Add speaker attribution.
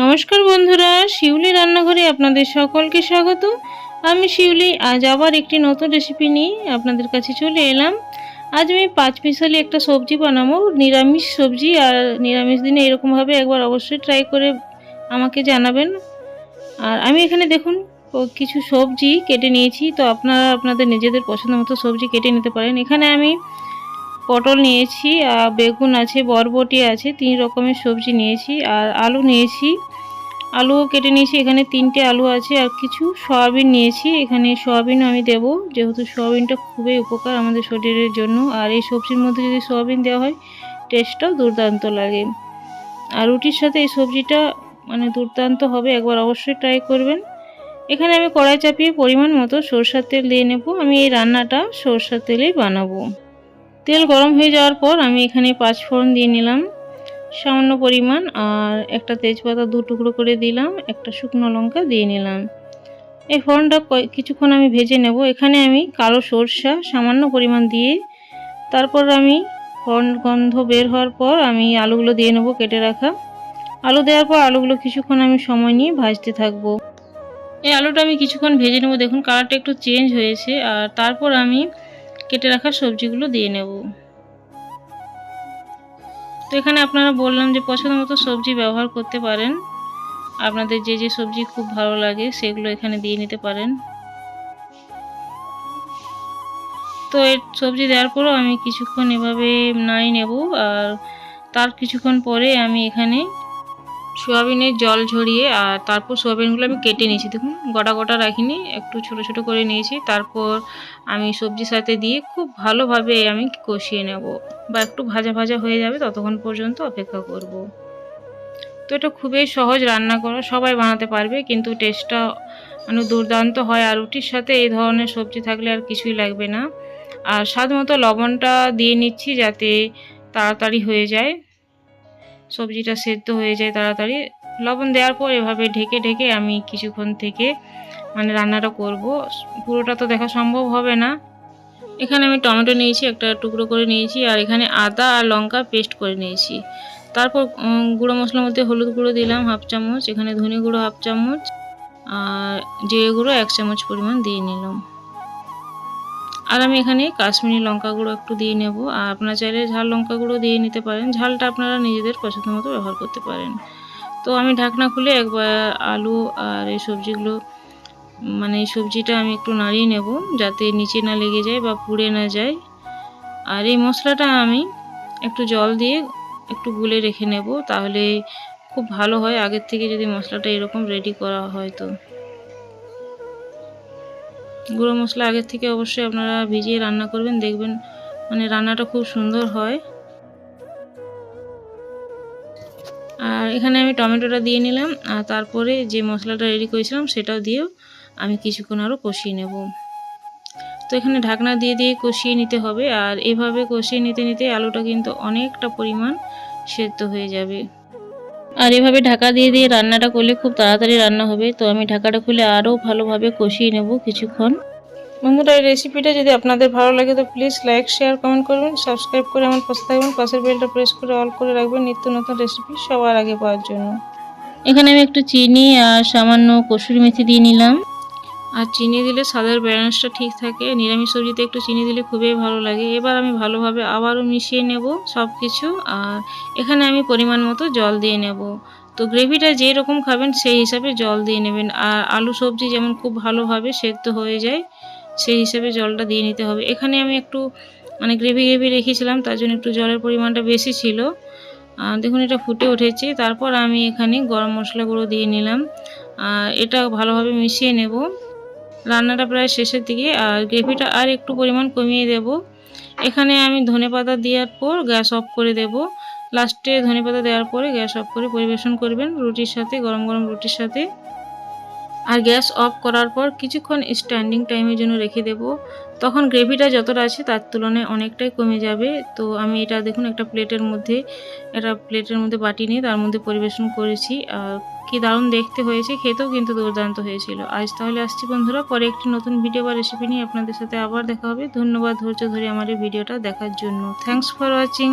Speaker 1: নমস্কার বন্ধুরা, শিউলি রান্নাঘরে আপনাদের সকলকে স্বাগত। আমি শিউলি, আজ আবার একটি নতুন রেসিপি নিয়ে আপনাদের কাছে চলে এলাম। আজ আমি পাঁচ মিশালি একটা সবজি বানাবো, নিরামিষ সবজি, আর নিরামিষ দিনে এরকমভাবে একবার অবশ্যই ট্রাই করে আমাকে জানাবেন। আর আমি এখানে দেখুন কিছু সবজি কেটে নিয়েছি, তো আপনারা আপনাদের নিজেদের পছন্দ মতো সবজি কেটে নিতে পারেন। এখানে আমি পটল নিয়েছি আর বেগুন আছে, বরবটি আছে, তিন রকমের সবজি নিয়েছি, আর আলু নিয়েছি। আলুও কেটে নিয়েছি, এখানে তিনটে আলু আছে আর কিছু সয়াবিন নিয়েছি। এখানে সয়াবিনও আমি দেবো, যেহেতু সয়াবিনটা খুবই উপকার আমাদের শরীরের জন্য। আর এই সবজির মধ্যে যদি সয়াবিন দেওয়া হয় টেস্টটাও দুর্দান্ত লাগে। আর রুটির সাথে এই সবজিটা মানে দুর্দান্ত হবে, একবার অবশ্যই ট্রাই করবেন। এখানে আমি কড়াই চাপিয়ে পরিমাণ মতো সরষার তেল দিয়ে নেব। আমি এই রান্নাটা সরষার তেলেই বানাবো। তেল গরম হয়ে যাওয়ার পর আমি এখানে পাঁচ ফোড়ন দিয়ে নিলাম। সামান্য পরিমাণ আর একটা তেজপাতা দু টুকরো করে দিলাম, একটা শুকনো লঙ্কা দিয়ে নিলাম। এই ফোড়নটা কিছুক্ষণ আমি ভেজে নেব। এখানে আমি কালো সরষা সামান্য পরিমাণ দিয়ে, তারপর আমি ফোড়ন গন্ধ বের হওয়ার পর আমি আলুগুলো দিয়ে নেব কেটে রাখা। আলু দেওয়ার পর আলুগুলো কিছুক্ষণ আমি সময় নিয়ে ভাজতে থাকব। এই আলুটা আমি কিছুক্ষণ ভেজে নেব। দেখুন, কালারটা একটু চেঞ্জ হয়েছে। আর তারপর আমি কেটে রাখা সবজিগুলো দিয়ে নেব। তো এখানে আপনারা বললাম যে পছন্দ মতো সবজি ব্যবহার করতে পারেন। আপনাদের যে যে সবজি খুব ভালো লাগে সেগুলো এখানে দিয়ে নিতে পারেন। তো এর সবজি দেওয়ার পরও আমি কিছুক্ষণ এভাবে নাই নেব আর তার কিছুক্ষণ পরে আমি এখানে সোয়াবিনের জল ঝরিয়ে আর তারপর সোয়াবিনগুলো আমি কেটে নিয়েছি। দেখুন, গোটা গোটা রাখিনি, একটু ছোট ছোট করে নিয়েছি। তারপর আমি সবজির সাথে দিয়ে খুব ভালোভাবে আমি কষিয়ে নেব বা একটু ভাজা ভাজা হয়ে যাবে ততক্ষণ পর্যন্ত অপেক্ষা করব। তো এটা খুবই সহজ রান্না করা, সবাই বানাতে পারবে কিন্তু টেস্টটা মানে দুর্দান্ত হয়। আর রুটির সাথে এই ধরনের সবজি থাকলে আর কিছুই লাগবে না। আর স্বাদ মতো লবণটা দিয়ে নিচ্ছি যাতে তাড়াতাড়ি হয়ে যায়। সবজিটা সেদ্ধ হয়ে যায় তাড়াতাড়ি। লবণ দেওয়ার পর এভাবে ঢেকে ঢেকে আমি কিছুক্ষণ থেকে মানে রান্নাটা করব। পুরোটা তো দেখা সম্ভব হবে না। এখানে আমি টমেটো নিয়েছি, একটা টুকরো করে নিয়েছি, আর এখানে আদা আর লঙ্কা পেস্ট করে নিয়েছি। তারপর গুঁড়ো মশলার মধ্যে হলুদ গুঁড়ো দিলাম, হাফ চামচ, এখানে ধনে গুঁড়ো হাফ চামচ, আর জিরে গুঁড়ো এক চামচ পরিমাণ দিয়ে নিলাম। আর আমি এখানে কাশ্মীরি লঙ্কা গুঁড়ো একটু দিয়ে নেব। আর আপনারা চাইলে ঝাল লঙ্কা গুঁড়ো দিয়ে নিতে পারেন। ঝালটা আপনারা নিজেদের পছন্দ মতো ব্যবহার করতে পারেন। তো আমি ঢাকনা খুলে একবার আলু আর এই সবজিগুলো মানে এই সবজিটা আমি একটু নাড়িয়ে নেব যাতে নিচে না লেগে যায় বা পুড়ে না যায়। আর এই মশলাটা আমি একটু জল দিয়ে একটু গুলে রেখে নেব, তাহলে খুব ভালো হয়। আগের থেকে যদি মশলাটা এরকম রেডি করা হয় তো। গুঁড়ো মশলা আগের থেকে অবশ্যই আপনারা ভিজিয়ে রান্না করবেন, দেখবেন মানে রান্নাটা খুব সুন্দর হয়। আর এখানে আমি টমেটোটা দিয়ে নিলাম, আর তারপরে যে মশলাটা রেডি করেছিলাম সেটাও দিয়েও আমি কিছুক্ষণ আরও কষিয়ে নেব। তো এখানে ঢাকনা দিয়ে দিয়ে কষিয়ে নিতে হবে, আর এভাবে কষিয়ে নিতে নিতে আলুটা কিন্তু অনেকটা পরিমাণ সেদ্ধ হয়ে যাবে। আর এভাবে ঢাকা দিয়ে দিয়ে রান্নাটা করলে খুব তাড়াতাড়ি রান্না হবে তো আমি ঢাকাটা খুলে আরও ভালোভাবে কষিয়ে নেব কিছুক্ষণ। বন্ধুরা এই রেসিপিটা যদি আপনাদের ভালো লাগে তো প্লিজ লাইক শেয়ার কমেন্ট করবেন সাবস্ক্রাইব করে আমার পাশে থাকবেন পাশের বেলটা প্রেস করে অল করে রাখবেন নিত্য নতুন রেসিপি সবার আগে পাওয়ার জন্য। এখানে আমি একটু চিনি আর সামান্য কসুর মেথি দিয়ে নিলাম। আর চিনি দিলে স্বাদের ব্যালেন্সটা ঠিক থাকে। নিরামিষ সবজিতে একটু চিনি দিলে খুবই ভালো লাগে। এবার আমি ভালোভাবে আবারও মিশিয়ে নেব সব কিছু আর এখানে আমি পরিমাণ মতো জল দিয়ে নেব। তো গ্রেভিটা যেই রকম খাবেন সেই হিসাবে জল দিয়ে নেবেন। আর আলু সবজি যেমন খুব ভালোভাবে সেদ্ধ হয়ে যায়, সেই হিসাবে জলটা দিয়ে নিতে হবে। এখানে আমি একটু মানে গ্রেভি গ্রেভি রেখেছিলাম, তার জন্য একটু জলের পরিমাণটা বেশি ছিল। দেখুন এটা ফুটে উঠেছে। তারপর আমি এখানে গরম মশলা গুঁড়ো দিয়ে নিলাম। এটা ভালোভাবে মিশিয়ে নেব। রান্নাটা প্রায় শেষের দিকে, আর গ্রেভিটা আর একটু পরিমাণ কমিয়ে দেব। এখানে আমি ধনে পাতা দেওয়ার পর গ্যাস অফ করে দেব। লাস্টে ধনে পাতা দেওয়ার পরে গ্যাস অফ করে পরিবেশন করবেন রুটির সাথে, গরম গরম রুটির সাথে। আর গ্যাস অফ করার পর কিছুক্ষণ স্ট্যান্ডিং টাইমের জন্য রেখে দেব। তখন গ্রেভিটা যতটা আছে তার তুলনায় অনেকটাই কমে যাবে। তো আমি এটা দেখুন একটা প্লেটের মধ্যে, একটা প্লেটের মধ্যে বাটি নিয়ে তার মধ্যে পরিবেশন করেছি। কি দারুণ দেখতে হয়েছে, খেতেও কিন্তু দুর্দান্ত হয়েছিল। আজ তাহলে আসছি বন্ধুরা, পরে একটি নতুন ভিডিও বা রেসিপি নিয়ে আপনাদের সাথে আবার দেখা হবে। ধন্যবাদ ধৈর্য ধরে আমার এই ভিডিওটা দেখার জন্য। Thanks for watching